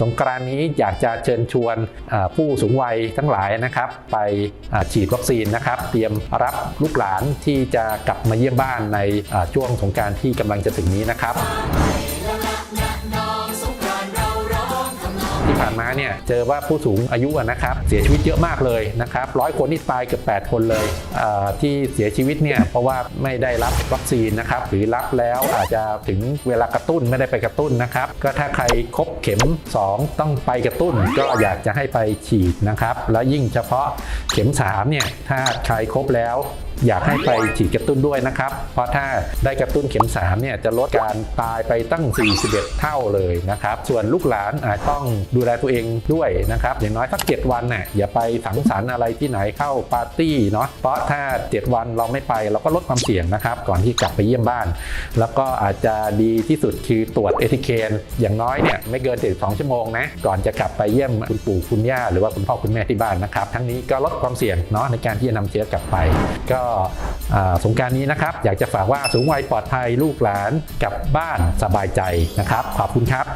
สงกรานนี้อยากจะเชิญชวนผู้สูงวัยทั้งหลายนะครับ ไปฉีดวัคซีนนะครับ เตรียมรับลูกหลานที่จะกลับมาเยี่ยมบ้านในช่วงสงการที่กำลังจะถึงนี้นะครับ ผ่านมาเนี่ยเจอว่าผู้สูงอายุนะครับเสียชีวิตเยอะมากเลยนะครับร้อยคนนี่ตายเกือบ8 คนเลยที่เสียชีวิตเนี่ยเพราะว่าไม่ได้รับวัคซีนนะครับหรือรับแล้วอาจจะถึงเวลากระตุ้นไม่ได้ไปกระตุ้นนะครับก็ถ้าใครครบเข็ม 2 ต้องไปกระตุ้น ก็อยากจะให้ไปฉีดนะครับแล้วยิ่งเฉพาะเข็ม3เนี่ยถ้าใครครบแล้ว อยากให้ไปฉีดกระตุ้นด้วยนะครับ เพราะถ้าได้กระตุ้นเข็ม3เนี่ยจะลดการตายไปตั้ง 41 เท่าเลยนะครับ ส่วนลูกหลานอาจต้องดูแลตัวเองด้วยนะครับ อย่างน้อยสัก 7 วันน่ะอย่าไปสังสรรค์อะไรที่ไหนเข้าปาร์ตี้เนาะ เพราะถ้า 7 วันเราไม่ไปเราก็ลดความเสี่ยงนะครับ ก่อนที่กลับไปเยี่ยมบ้าน แล้วก็อาจจะดีที่สุดคือตรวจเอทิเคนอย่างน้อยเนี่ยไม่เกิน72ชั่วโมงนะ ก่อนจะกลับไปเยี่ยมคุณปู่คุณย่าหรือว่าคุณพ่อคุณแม่ที่บ้านนะครับ ทั้งนี้ก็ลดความเสี่ยงเนาะในการที่จะนำเชื้อกลับไป ก็สงการนี้นะครับ อยากจะฝากว่าสูงวัยปลอดภัยลูกหลานกลับบ้านสบายใจนะครับ ขอบคุณครับ